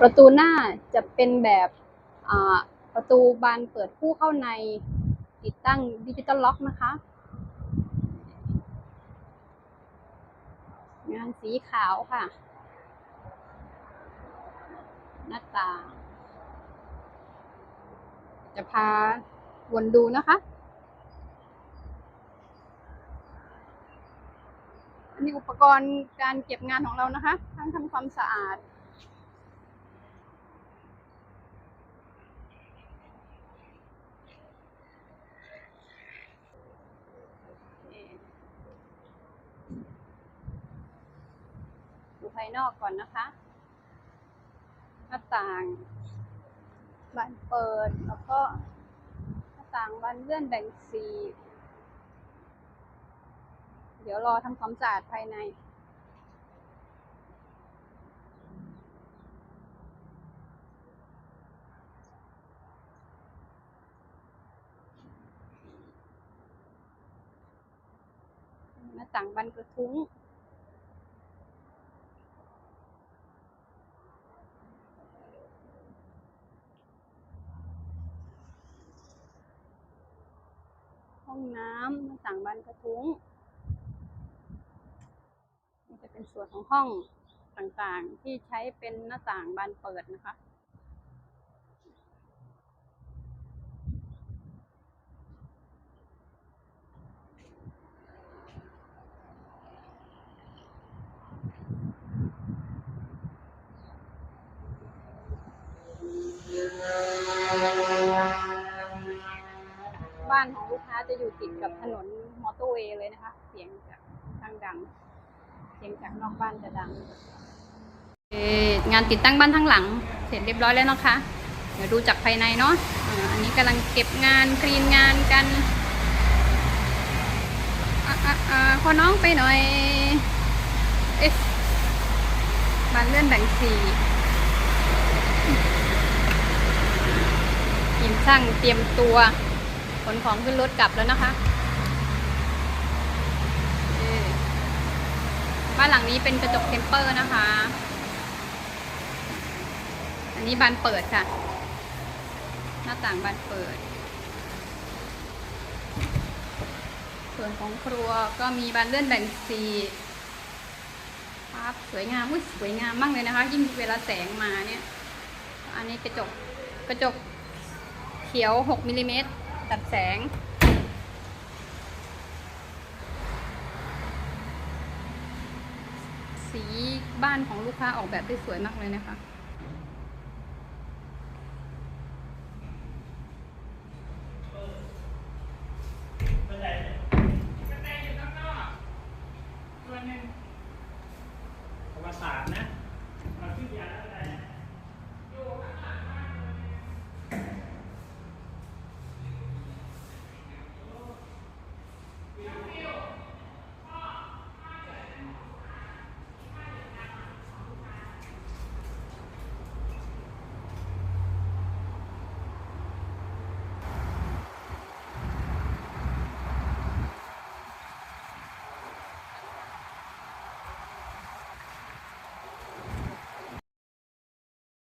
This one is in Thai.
ประตูหน้าจะเป็นแบบประตูบานเปิดคู่เข้าในติดตั้งดิจิตอลล็อกนะคะ งานสีขาวค่ะ หน้าต่างจะพาวนดูนะคะอันนี้อุปกรณ์การเก็บงานของเรานะคะ ทั้งทำความสะอาด ดูภายนอกก่อนนะคะหน้าต่างบานเปิดแล้วก็หน้าต่างบานเลื่อนแบ่งสีเดี๋ยวรอทำความสะอาดภายในหน้าต่างบานกระทุ้ง ห้องน้ำหน้าต่างบานกระทุ้งนี่จะเป็นส่วนของห้องต่างๆ ที่ใช้เป็นหน้าต่างบานเปิดนะคะ บ้านของลูกค้าจะอยู่ติดกับถนนมอเตอร์เวย์เลยนะคะ เสียงจากทางดัง เสียงจากนอกบ้านจะดังงานติดตั้งบ้านทั้งหลัง เสร็จเรียบร้อยแล้วนะคะ เดี๋ยวดูจากภายในเนาะอันนี้กำลังเก็บงานคลีนงานกันอะอะอะขอน้องไปหน่อย เอ๊ะบานเลื่อนแบ่งสีทีมช่างเตรียมตัว นของขึ้นรถกลับแล้วนะคะบ้านหลังนี้เป็นกระจกเทมเปอร์นะคะ อันนี้บานเปิดค่ะ หน้าต่างบานเปิด ส่วนของครัวก็มีบานเลื่อนแบ่งสีครับสวยงามอุ้ยสวยงามมากเลยนะคะ ยิ่งเวลาแสงมาเนี่ย อันนี้กระจกกระจกเขียว 6มิลลิเมตร ตัดแสง สีบ้านของลูกค้าออกแบบได้สวยมากเลยนะคะตัวหนึ่งประวัติศาสตร์นะมาขึ้นยาอะไร